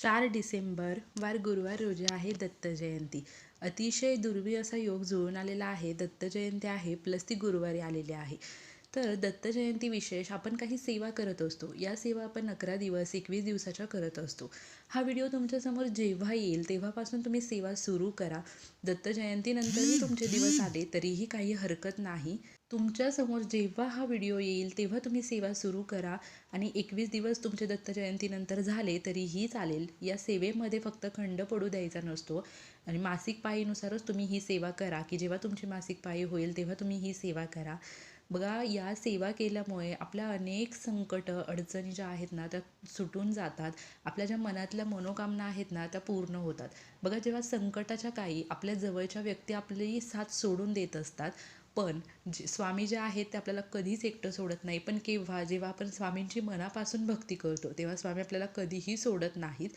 चार डिसेंबर वार गुरुवार रोजी आहे दत्त जयंती. अतिशय दुर्वी असा योग जुळून आलेला आहे. दत्त जयंती आहे प्लस ती गुरुवारी आलेली आहे. तर दत्त जयंती विशेष आपण काही सेवा करत असतो. या सेवा आपण अकरा दिवस एकवीस दिवसाच्या करत असतो. हा व्हिडिओ तुमच्यासमोर जेव्हा येईल तेव्हापासून तुम्ही सेवा सुरू करा. दत्त जयंतीनंतरही तुमचे दिवस आले तरीही काही हरकत नाही. तुमच्यासमोर जेव्हा हा व्हिडिओ येईल तेव्हा तुम्ही सेवा सुरू करा आणि एकवीस दिवस तुमचे दत्त जयंतीनंतर झाले तरीही चालेल. या सेवेमध्ये फक्त खंड पडू द्यायचा नसतो आणि मासिक पाळीनुसारच तुम्ही ही सेवा करा की जेव्हा तुमची मासिक पाळी होईल तेव्हा तुम्ही ही सेवा करा. बघा या सेवा केल्यामुळे आपल्या अनेक संकट अडचणी ज्या आहेत ना त्या सुटून जातात. आपल्या ज्या मनातल्या मनोकामना आहेत ना त्या पूर्ण होतात. बघा जेव्हा संकटाच्या काही आपल्या जवळच्या व्यक्ती आपली साथ सोडून देत असतात पण जे स्वामी जे आहेत ते आपल्याला कधीच एकटं सोडत नाही. पण केव्हा जेव्हा आपण स्वामींची मनापासून भक्ती करतो तेव्हा स्वामी आपल्याला कधीही सोडत नाहीत.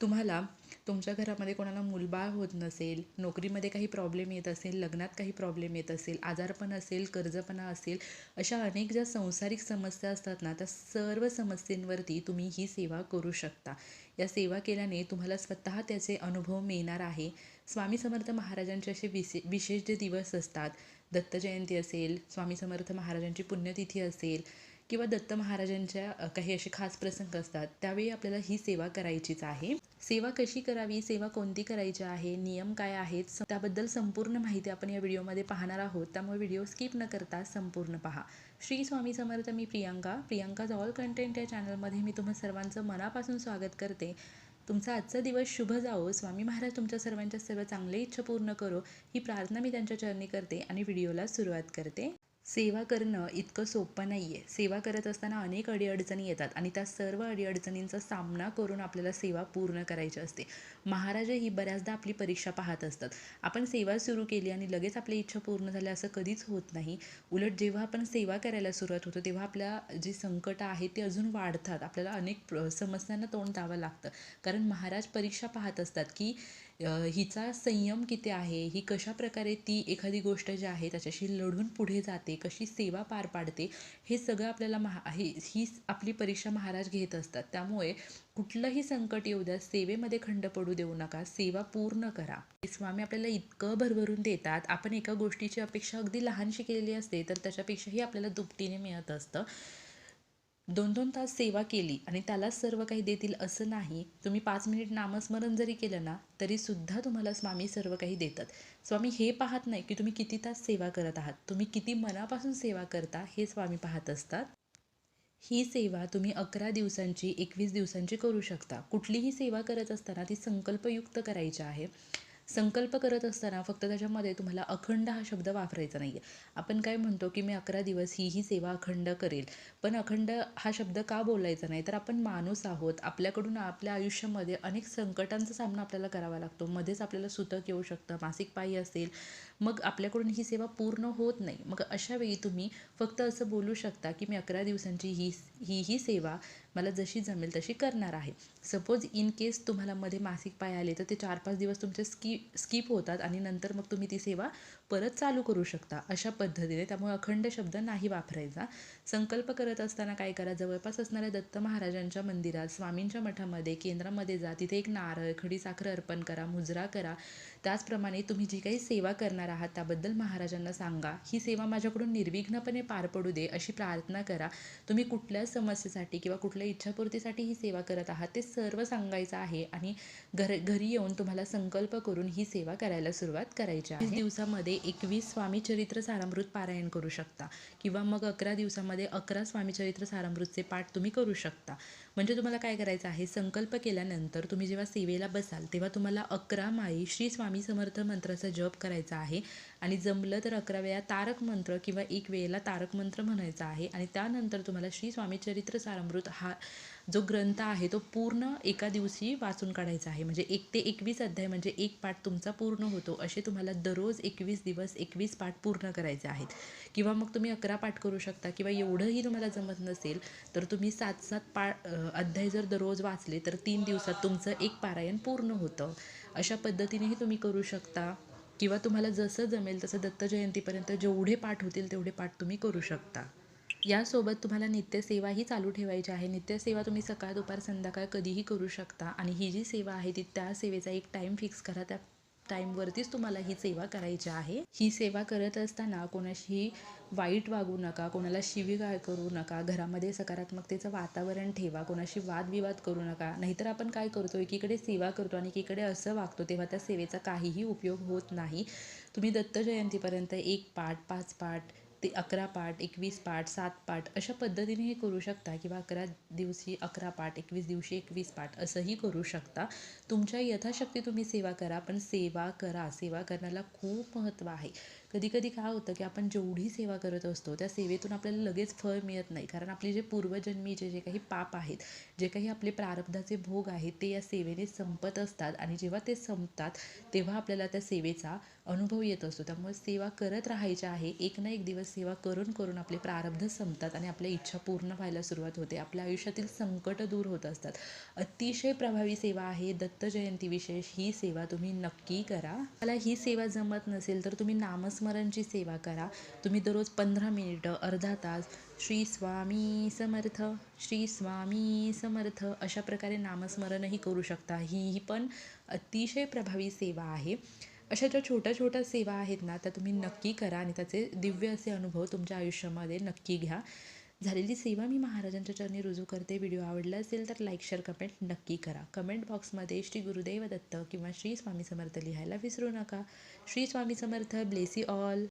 तुम्हाला तुमच्या घरामध्ये कोणाला मुलबाळ होत नसेल नोकरीमध्ये काही प्रॉब्लेम येत असेल लग्नात काही प्रॉब्लेम येत असेल आजारपण असेल कर्जपणा असेल अशा अनेक ज्या संसारिक समस्या असतात ना त्या सर्व समस्येंवरती तुम्ही ही सेवा करू शकता. या सेवा केल्याने तुम्हाला स्वतः त्याचे अनुभव मिळणार आहे. स्वामी समर्थ महाराजांचे असे विशे विशेष जे दिवस असतात दत्त जयंती असेल स्वामी समर्थ महाराजांची पुण्यतिथी असेल किंवा दत्त महाराजांच्या काही असे खास प्रसंग असतात त्यावेळी आपल्याला ही सेवा करायचीच आहे. सेवा कशी करावी सेवा कोणती करायची आहे नियम काय आहेत त्याबद्दल संपूर्ण माहिती आपण या व्हिडिओमध्ये पाहणार आहोत. त्यामुळे व्हिडिओ स्किप न करता संपूर्ण पहा. श्री स्वामी समर्थ मी प्रियांका. प्रियांकाज ऑल कंटेंट या चॅनलमध्ये मी तुम्हा सर्वांचं मनापासून स्वागत करते. तुमचा आजचा दिवस शुभ जावो. स्वामी महाराज तुमच्या सर्वांच्या सर्व चांगले इच्छा पूर्ण करो. ही प्रार्थना मी त्यांच्या चरणी करते आणि व्हिडिओला सुरुवात करते. सेवा करणं इतकं सोपं नाही आहे सेवा करत असताना अनेक अडीअडचणी येतात आणि त्या सर्व अडीअडचणींचा सामना करून आपल्याला सेवा पूर्ण करायची असते. महाराज ही बऱ्याचदा आपली परीक्षा पाहत असतात. आपण सेवा सुरू केली आणि लगेच आपली इच्छा पूर्ण झाल्या असं कधीच होत नाही. उलट जेव्हा आपण सेवा करायला सुरुवात होतो तेव्हा आपल्या जी संकटं आहेत ते अजून वाढतात. आपल्याला अनेक समस्यांना तोंड द्यावं लागतं. कारण महाराज परीक्षा पाहत असतात की हिचा संयम किती आहे? ही कशा प्रकारे ती एखादी गोष्ट जी आहे त्याच्याशी लढून पुढे जाते? कशी सेवा पार पाडते हे सगळं आपल्याला महा ही ही आपली परीक्षा महाराज घेत असतात. त्यामुळे कुठलंही संकट येऊ द्या सेवेमध्ये खंड पडू देऊ नका सेवा पूर्ण करा. स्वामी आपल्याला इतकं भरभरून देतात. आपण एका गोष्टीची अपेक्षा अगदी लहानशी केलेली असते तर त्याच्यापेक्षाही आपल्याला दुपटीने मिळत असतं. दोन दोन तास सेवा केली आणि त्यालाच सर्व काही देतील असं नाही तुम्ही पाच मिनिट नामस्मरण जरी केलं ना तरी सुद्धा तुम्हाला स्वामी सर्व काही देतात. स्वामी हे पाहत नाही की तुम्ही किती तास सेवा करत आहात. तुम्ही किती मनापासून सेवा करता हे स्वामी पाहत असतात. ही सेवा तुम्ही अकरा दिवसांची एकवीस दिवसांची करू शकता. कुठलीही सेवा करत असताना ती संकल्पयुक्त करायची आहे. संकल्प करत असताना फक्त त्याच्यामध्ये तुम्हाला अखंड हा शब्द वापरायचा नाही आहे आपण काय म्हणतो की मी अकरा दिवस ही ही सेवा अखंड करेल. पण अखंड हा शब्द का बोलायचा नाही? तर आपण माणूस आहोत. आपल्याकडून आपल्या आयुष्यामध्ये अनेक संकटांचा सामना आपल्याला करावा लागतो. मध्येच आपल्याला सुतक येऊ शकतं मासिक पायी असेल. मग आपल्याकडून ही सेवा पूर्ण होत नाही. मग अशा वेळी तुम्ही फक्त असं बोलू शकता की मी अकरा दिवसांची ही ही ही सेवा मला जशी जमेल तशी करणार आहे. सपोज इन केस तुम्हाला मध्ये मासिक पाय आले तर ते चार पाच दिवस तुमचे स्की स्किप होतात आणि नंतर मग तुम्ही ती सेवा परत चालू करू शकता. अशा पद्धतीने त्यामुळे अखंड शब्द नाही वापरायचा. संकल्प करत असताना काय करा जवळपास असणाऱ्या दत्त महाराजांच्या मंदिरात स्वामींच्या मठामध्ये केंद्रामध्ये जा. तिथे एक नारळ खडी साखर अर्पण करा मुजरा करा. त्याचप्रमाणे तुम्ही जी काही सेवा करणार आहात त्याबद्दल महाराजांना सांगा. ही सेवा माझ्याकडून निर्विघ्नपणे पार पडू दे अशी प्रार्थना करा. तुम्ही कुठल्या समस्येसाठी किंवा कुठल्या इच्छापूर्तीसाठी ही सेवा करत आहात. ते सर्व सांगायचं आहे आणि घर घरी येऊन तुम्हाला संकल्प करून ही सेवा करायला सुरुवात करायची आहे. दिवसामध्ये एकवीस स्वामी चरित्र सारामृत पारायण करू शकता किंवा मग अकरा दिवसामध्ये अकरा स्वामी चरित्र सारामृतचे पाठ तुम्ही करू शकता. म्हणजे तुम्हाला काय करायचं आहे? संकल्प केल्यानंतर तुम्ही जेव्हा सेवेला बसाल तेव्हा तुम्हाला अकरा माळी श्री स्वामी समर्थ मंत्राचा जप करायचा आहे आणि जमलं तर अकरा वेळा तारक मंत्र किंवा एक वेळेला तारक मंत्र म्हणायचा आहे आणि त्यानंतर तुम्हाला श्री स्वामी चरित्र सारामृत हा जो ग्रंथ आहे तो पूर्ण एका दिवशी वाचून काढायचा आहे. म्हणजे एक ते एकवीस अध्याय म्हणजे एक पाठ तुमचा पूर्ण होतो. असे तुम्हाला दररोज एकवीस दिवस एकवीस पाठ पूर्ण करायचे आहेत. किंवा मग तुम्ही अकरा पाठ करू शकता किंवा एवढंही तुम्हाला जमत नसेल तर तुम्ही सात सात पा अध्याय जर दररोज वाचले तर तीन दिवसात तुमचं एक पारायण पूर्ण होतं. अशा पद्धतीनेही तुम्ही करू शकता. किंवा तुम्हाला जसं जमेल तसं दत्त जयंतीपर्यंत जेवढे पाठ होतील तेवढे पाठ तुम्ही करू शकता. यासोबत तुम्हाला नित्यसेवा ही चालू ठेवायची आहे. नित्यसेवा तुम्ही सकाळ दुपार संध्याकाळ कधीही करू शकता. आणि ही जी सेवा आहे ती त्या सेवेचा एक टाईम फिक्स करा. त्या टाईमवरतीच तुम्हाला ही सेवा करायची आहे. ही सेवा करत असताना कोणाशी वाईट वागू नका कोणाला शिवीगाळ करू नका घरामध्ये सकारात्मकतेचं वातावरण ठेवा कोणाशी वादविवाद करू नका. नाहीतर आपण काय करतो एकीकडे सेवा करतो आणि एकीकडे असं वागतो तेव्हा त्या सेवेचा काहीही उपयोग होत नाही. तुम्ही दत्त जयंतीपर्यंत एक पाठ पाच पाठ ते अकरा पाठ एकवीस पाठ सात पाठ अशा पद्धतीने हे करू शकता किंवा अकरा दिवशी अकरा पाठ एकवीस दिवशी एकवीस पाठ असंही करू शकता. तुमच्या यथाशक्ती तुम्ही सेवा करा पण सेवा करा. सेवा करण्याला खूप महत्त्व आहे. कधी कधी काय होतं की आपण जेवढी सेवा करत असतो त्या सेवेतून आपल्याला लगेच फळ मिळत नाही. कारण आपले जे पूर्वजन्मीचे जे काही पाप आहेत जे काही आपले प्रारब्धाचे भोग आहेत ते या सेवेने संपत असतात. आणि जेव्हा ते संपतात तेव्हा आपल्याला त्या सेवेचा अनुभव येत असतो. त्यामुळे सेवा करत राहायच्या आहे. एक ना एक दिवस सेवा करून करून आपले प्रारब्ध संपतात आणि आपल्या इच्छा पूर्ण व्हायला सुरुवात होते. आपल्या आयुष्यातील संकट दूर होत असतात. अतिशय प्रभावी सेवा आहे. दत्त जयंती विशेष ही सेवा तुम्ही नक्की करा. मला ही सेवा जमत नसेल तर तुम्ही नामस्मरणची सेवा करा. तुम्ही दररोज पंधरा मिनिटं अर्धा तास श्री स्वामी समर्थ श्री स्वामी समर्थ अशा प्रकारे नामस्मरणही करू शकता. ही ही पण अतिशय प्रभावी सेवा आहे. अशा ज्या छोट्या छोट्या सेवा आहेत ना त्या तुम्ही नक्की करा आणि त्याचे दिव्य असे अनुभव तुमच्या आयुष्यामध्ये नक्की घ्या. झालेली सेवा मी महाराजांच्या चरणी रुजू करते. व्हिडिओ आवडला असेल तर लाईक शेअर कमेंट नक्की करा. कमेंट बॉक्समध्ये श्री गुरुदेव दत्त किंवा श्री स्वामी समर्थ लिहायला विसरू नका. Shri Swami Samarth bless all